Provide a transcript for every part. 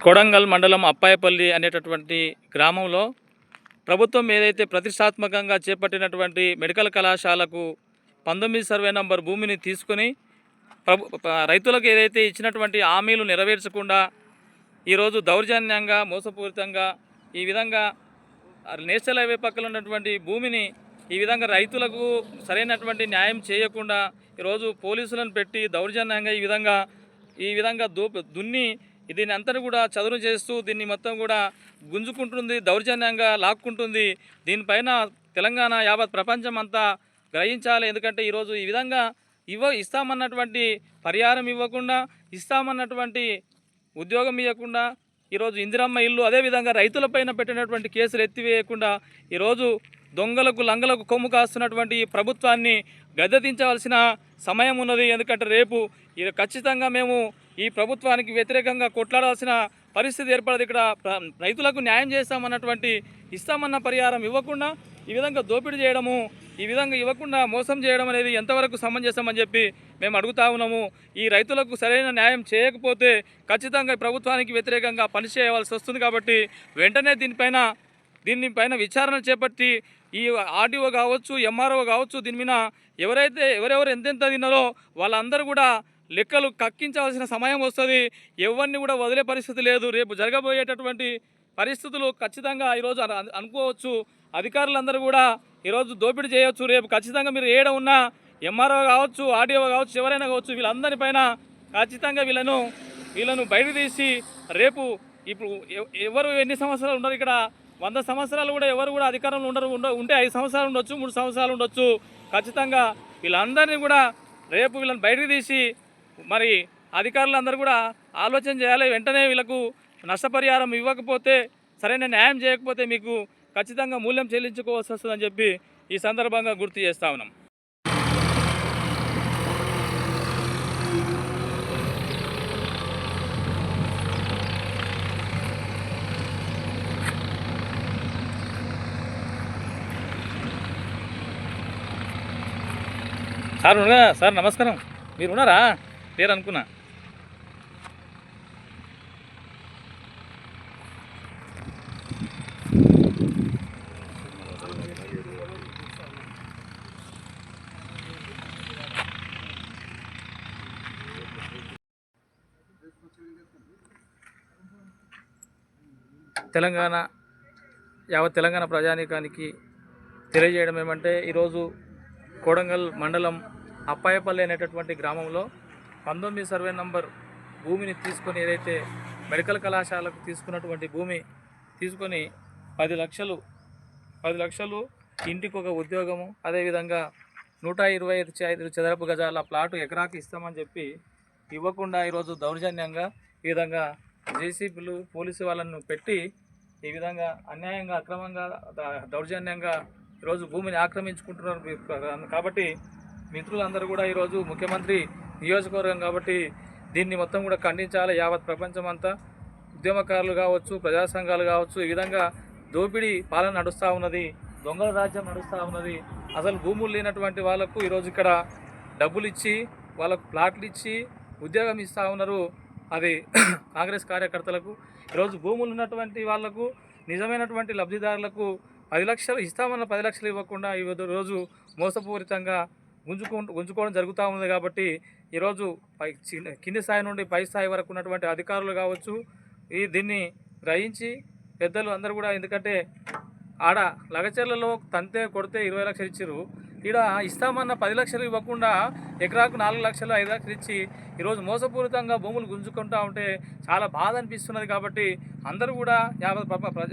కొడంగల్ మండలం అప్పాయపల్లి అనేటటువంటి గ్రామంలో ప్రభుత్వం ఏదైతే ప్రతిష్టాత్మకంగా చేపట్టినటువంటి మెడికల్ కళాశాలకు పంతొమ్మిది సర్వే నంబర్ భూమిని తీసుకొని ప్రభు రైతులకు ఏదైతే ఇచ్చినటువంటి హామీలు నెరవేర్చకుండా ఈరోజు దౌర్జన్యంగా మోసపూరితంగా ఈ విధంగా నేషనల్ హైవే పక్కన ఉన్నటువంటి భూమిని ఈ విధంగా రైతులకు సరైనటువంటి న్యాయం చేయకుండా ఈరోజు పోలీసులను పెట్టి దౌర్జన్యంగా ఈ విధంగా ఈ విధంగా దో దున్ని దీన్ని అంతా కూడా చదును చేస్తూ దీన్ని మొత్తం కూడా గుంజుకుంటుంది దౌర్జన్యంగా లాక్కుంటుంది. దీనిపైన తెలంగాణ యావత్ ప్రపంచం అంతా గ్రహించాలి. ఎందుకంటే ఈరోజు ఈ విధంగా ఇవ్వ ఇస్తామన్నటువంటి పరిహారం ఇవ్వకుండా ఇస్తామన్నటువంటి ఉద్యోగం ఇవ్వకుండా ఈరోజు ఇందిరమ్మ ఇల్లు అదేవిధంగా రైతులపైన పెట్టినటువంటి కేసులు ఎత్తివేయకుండా ఈరోజు దొంగలకు లంగలకు కొమ్ము కాస్తున్నటువంటి ఈ ప్రభుత్వాన్ని గద్దెదించవలసిన సమయం ఉన్నది. ఎందుకంటే రేపు ఇది ఖచ్చితంగా మేము ఈ ప్రభుత్వానికి వ్యతిరేకంగా కొట్లాడాల్సిన పరిస్థితి ఏర్పడదు. ఇక్కడ రైతులకు న్యాయం చేస్తామన్నటువంటి ఇస్తామన్న పరిహారం ఇవ్వకుండా ఈ విధంగా దోపిడీ చేయడము ఈ విధంగా ఇవ్వకుండా మోసం చేయడం అనేది ఎంతవరకు సమంజసమని చెప్పి మేము అడుగుతా ఉన్నాము. ఈ రైతులకు సరైన న్యాయం చేయకపోతే ఖచ్చితంగా ప్రభుత్వానికి వ్యతిరేకంగా పనిచేయవలసి వస్తుంది కాబట్టి వెంటనే దీనిపైన దీనిపైన విచారణ చేపట్టి ఈ ఆర్డీఓ కావచ్చు ఎంఆర్ఓ కావచ్చు దీని మీద ఎవరైతే ఎవరెవరు ఎంతెంత తిన్నారో వాళ్ళందరూ కూడా లెక్కలు కక్కించవలసిన సమయం వస్తుంది. ఎవరిని కూడా వదిలే పరిస్థితి లేదు. రేపు జరగబోయేటటువంటి పరిస్థితులు ఖచ్చితంగా ఈరోజు అనుకోవచ్చు. అధికారులందరూ కూడా ఈరోజు దోపిడీ చేయవచ్చు రేపు ఖచ్చితంగా మీరు ఏడ ఉన్నా ఎంఆర్ఓ కావచ్చు ఆర్డీఓ కావచ్చు ఎవరైనా కావచ్చు వీళ్ళందరిపైన ఖచ్చితంగా వీళ్ళను వీళ్ళను బయట తీసి రేపు ఇప్పుడు ఎవరు ఎన్ని సంవత్సరాలు ఉన్నారు ఇక్కడ? వంద సంవత్సరాలు కూడా ఎవరు కూడా అధికారంలో ఉండరు ఉండ ఉంటే ఐదు సంవత్సరాలు ఉండొచ్చు మూడు సంవత్సరాలు ఉండొచ్చు. ఖచ్చితంగా వీళ్ళందరినీ కూడా రేపు వీళ్ళని బయటకు తీసి మరి అధికారులందరూ కూడా ఆలోచన చేయాలి. వెంటనే వీళ్ళకు నష్టపరిహారం ఇవ్వకపోతే సరైన న్యాయం చేయకపోతే మీకు ఖచ్చితంగా మూల్యం చెల్లించుకోవాల్సి వస్తుందని చెప్పి ఈ సందర్భంగా గుర్తు చేస్తా ఉన్నాం. సార్ సార్ నమస్కారం. మీరు ఉన్నారా? లేరు అనుకున్నా. తెలంగాణ యావత్ తెలంగాణ ప్రజానీకానికి తెలియజేయడం ఏమంటే ఈరోజు కోడంగల్ మండలం అప్పాయపల్లి అనేటటువంటి గ్రామంలో పంతొమ్మిది సర్వే నంబర్ భూమిని తీసుకొని ఏదైతే మెడికల్ కళాశాలకు తీసుకున్నటువంటి భూమి తీసుకొని పది లక్షలు పది లక్షలు ఇంటికి ఒక ఉద్యోగము అదేవిధంగా నూట ఇరవై ఐదు ఐదు చదరపు గజాల ప్లాటు ఎకరాకి ఇస్తామని చెప్పి ఇవ్వకుండా ఈరోజు దౌర్జన్యంగా ఈ విధంగా జేసీబీలు పోలీసు వాళ్ళను పెట్టి ఈ విధంగా అన్యాయంగా అక్రమంగా దౌర్జన్యంగా ఈరోజు భూమిని ఆక్రమించుకుంటున్నారు కాబట్టి మిత్రులందరూ కూడా ఈరోజు ముఖ్యమంత్రి నియోజకవర్గం కాబట్టి దీన్ని మొత్తం కూడా ఖండించాలి. యావత్ ప్రపంచం అంతా ఉద్యమకారులు కావచ్చు ప్రజా సంఘాలు కావచ్చు ఈ విధంగా దోపిడీ పాలన నడుస్తూ ఉన్నది దొంగల రాజ్యం నడుస్తూ ఉన్నది. అసలు భూములు లేనటువంటి వాళ్ళకు ఈరోజు ఇక్కడ డబ్బులు ఇచ్చి వాళ్ళకు ప్లాట్లు ఇచ్చి ఉద్యోగం ఇస్తూ ఉన్నారు అది కాంగ్రెస్ కార్యకర్తలకు. ఈరోజు భూములు ఉన్నటువంటి వాళ్ళకు నిజమైనటువంటి లబ్ధిదారులకు పది లక్షలు ఇస్తామన్న పది లక్షలు ఇవ్వకుండా ఈ రోజు మోసపూరితంగా గుంజుకు గుంజుకోవడం జరుగుతూ ఉంది కాబట్టి ఈరోజు పై కింది స్థాయి నుండి పై స్థాయి వరకు ఉన్నటువంటి అధికారులు కావచ్చు ఈ దీన్ని గ్రహించి పెద్దలు అందరూ కూడా ఎందుకంటే ఆడ లగచర్లలో తంతే కొడితే ఇరవై లక్షలు ఇచ్చారు ఈడ ఇస్తామన్న పది లక్షలు ఇవ్వకుండా ఎకరాకు నాలుగు లక్షలు ఐదు లక్షలు ఇచ్చి ఈరోజు మోసపూరితంగా భూములు గుంజుకుంటా ఉంటే చాలా బాధ అనిపిస్తున్నది కాబట్టి అందరూ కూడా యాభై ప్రజ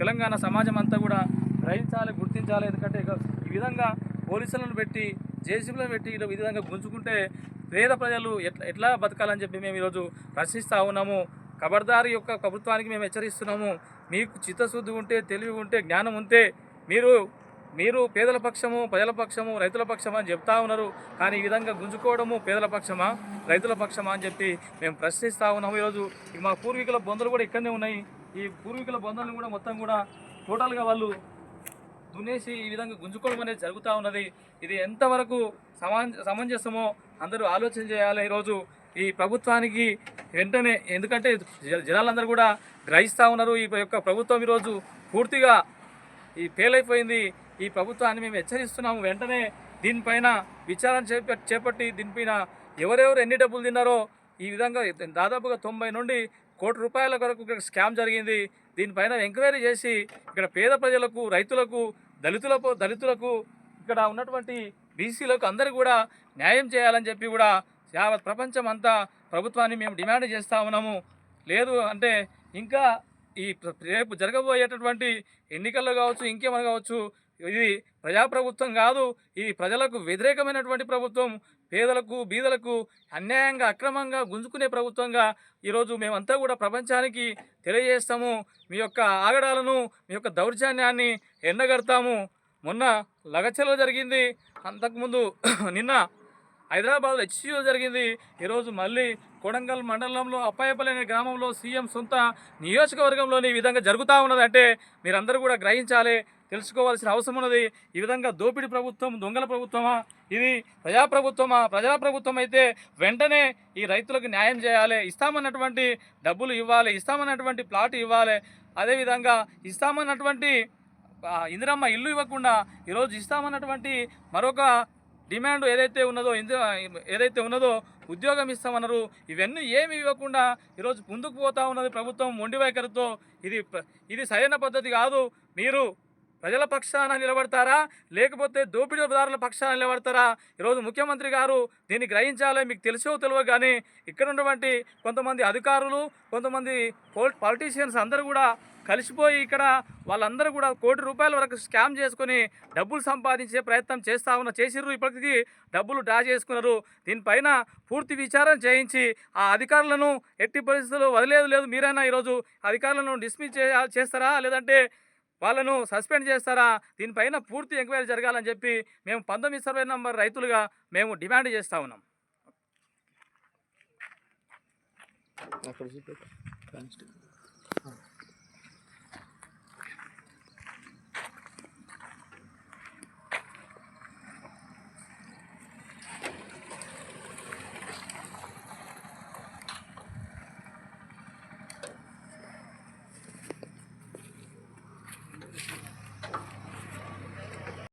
తెలంగాణ సమాజం అంతా కూడా గ్రహించాలి గుర్తించాలి. ఎందుకంటే ఈ విధంగా పోలీసులను పెట్టి జేసీబీలను పెట్టి ఈ విధంగా గుంజుకుంటే పేద ప్రజలు ఎట్లా ఎట్లా బతకాలని చెప్పి మేము ఈరోజు ప్రశ్నిస్తూ ఉన్నాము. ఖబర్దారి యొక్క ప్రభుత్వానికి మేము హెచ్చరిస్తున్నాము. మీకు చిత్తశుద్ధి ఉంటే తెలివి ఉంటే జ్ఞానం ఉంటే మీరు మీరు పేదల పక్షము ప్రజల పక్షము రైతుల పక్షమా అని చెప్తా ఉన్నారు. కానీ ఈ విధంగా గుంజుకోవడము పేదల పక్షమా రైతుల పక్షమా అని చెప్పి మేము ప్రశ్నిస్తూ ఉన్నాము ఈరోజు. మా పూర్వీకుల బొందలు కూడా ఇక్కడనే ఉన్నాయి. ఈ పూర్వీకుల బంధాలను కూడా మొత్తం కూడా టోటల్గా వాళ్ళు దున్నేసి ఈ విధంగా గుంజుకోవడం అనేది జరుగుతూ ఉన్నది. ఇది ఎంతవరకు సమాజ సమంజసమో అందరూ ఆలోచన చేయాలి ఈరోజు. ఈ ప్రభుత్వానికి వెంటనే ఎందుకంటే జ- జనాలందరూ కూడా గ్రహిస్తూ ఉన్నారు. ఈ యొక్క ప్రభుత్వం ఈరోజు పూర్తిగా ఈ ఫెయిల్ అయిపోయింది ఈ ప్రభుత్వాన్ని మేము హెచ్చరిస్తున్నాము. వెంటనే దీనిపైన విచారణ చేపట్టి దీనిపైన ఎవరెవరు ఎన్ని డబ్బులు తిన్నారో ఈ విధంగా దాదాపుగా తొంభై నుండి కోటి రూపాయల కొరకు ఇక్కడ స్కామ్ జరిగింది. దీనిపైన ఎంక్వైరీ చేసి ఇక్కడ పేద ప్రజలకు రైతులకు దళితులకు దళితులకు ఇక్కడ ఉన్నటువంటి బీసీలకు అందరూ కూడా న్యాయం చేయాలని చెప్పి కూడా యావత్ ప్రపంచం అంతా ప్రభుత్వాన్ని మేము డిమాండ్ చేస్తూ ఉన్నాము. లేదు అంటే ఇంకా ఈ ప్ర- రేపు జరగబోయేటటువంటి ఎన్నికల్లో కావచ్చు ఇంకేమైనా కావచ్చు ఇది ప్రజాప్రభుత్వం కాదు ఇది ప్రజలకు వ్యతిరేకమైనటువంటి ప్రభుత్వం పేదలకు బీదలకు అన్యాయంగా అక్రమంగా గుంజుకునే ప్రభుత్వంగా ఈరోజు మేమంతా కూడా ప్రపంచానికి తెలియజేస్తాము. మీ యొక్క ఆగడాలను మీ యొక్క దౌర్జన్యాన్ని ఎండగడతాము. మొన్న లగచలో జరిగింది. అంతకుముందు నిన్న హైదరాబాద్లో హెచ్సిఓ జరిగింది. ఈరోజు మళ్ళీ కొడంగల్ మండలంలో అప్పాయపల్లి అనే గ్రామంలో సీఎం సొంత నియోజకవర్గంలోని ఈ విధంగా జరుగుతూ ఉన్నదంటే మీరందరూ కూడా గ్రహించాలి. తెలుసుకోవాల్సిన అవసరం ఉన్నది. ఈ విధంగా దోపిడీ ప్రభుత్వం దొంగల ప్రభుత్వమా? ఇది ప్రజాప్రభుత్వమా ప్రజా ప్రభుత్వం అయితే వెంటనే ఈ రైతులకు న్యాయం చేయాలి. ఇస్తామన్నటువంటి డబ్బులు ఇవ్వాలి. ఇస్తామన్నటువంటి ప్లాట్ ఇవ్వాలి. అదేవిధంగా ఇస్తామన్నటువంటి ఇందిరమ్మ ఇల్లు ఇవ్వకుండా ఈరోజు ఇస్తామన్నటువంటి మరొక డిమాండ్ ఏదైతే ఉన్నదో ఇంది ఏదైతే ఉన్నదో ఉద్యోగం ఇస్తామన్నారు. ఇవన్నీ ఏమి ఇవ్వకుండా ఈరోజు ముందుకు పోతా ఉన్నది ప్రభుత్వం మొండి వైఖరితో ఇది ఇది సరైన పద్ధతి కాదు. మీరు ప్రజల పక్షాన నిలబడతారా? లేకపోతే దోపిడీదారుల పక్షాన నిలబడతారా? ఈరోజు ముఖ్యమంత్రి గారు దీన్ని గ్రహించాలి మీకు తెలిసో తెలియదు కానీ ఇక్కడ ఉన్నటువంటి కొంతమంది అధికారులు కొంతమంది పోల్ పాలిటీషియన్స్ అందరూ కూడా కలిసిపోయి ఇక్కడ వాళ్ళందరూ కూడా కోటి రూపాయల వరకు స్కామ్ చేసుకొని డబ్బులు సంపాదించే ప్రయత్నం చేస్తా ఉన్న చేసిర్రు. ఇప్పటికీ డబ్బులు డ్రా చేసుకున్నారు. దీనిపైన పూర్తి విచారణ చేయించి ఆ అధికారులను ఎట్టి పరిస్థితుల్లో వదిలేదు లేదు. మీరైనా ఈరోజు అధికారులను డిస్మిస్ చేస్తారా? లేదంటే వాళ్ళను సస్పెండ్ చేస్తారా? దీనిపైన పూర్తి ఎంక్వైరీ జరగాలని చెప్పి మేము పంతొమ్మిది సర్వే నంబర్ రైతులుగా మేము డిమాండ్ చేస్తూ ఉన్నాం. అక్కడ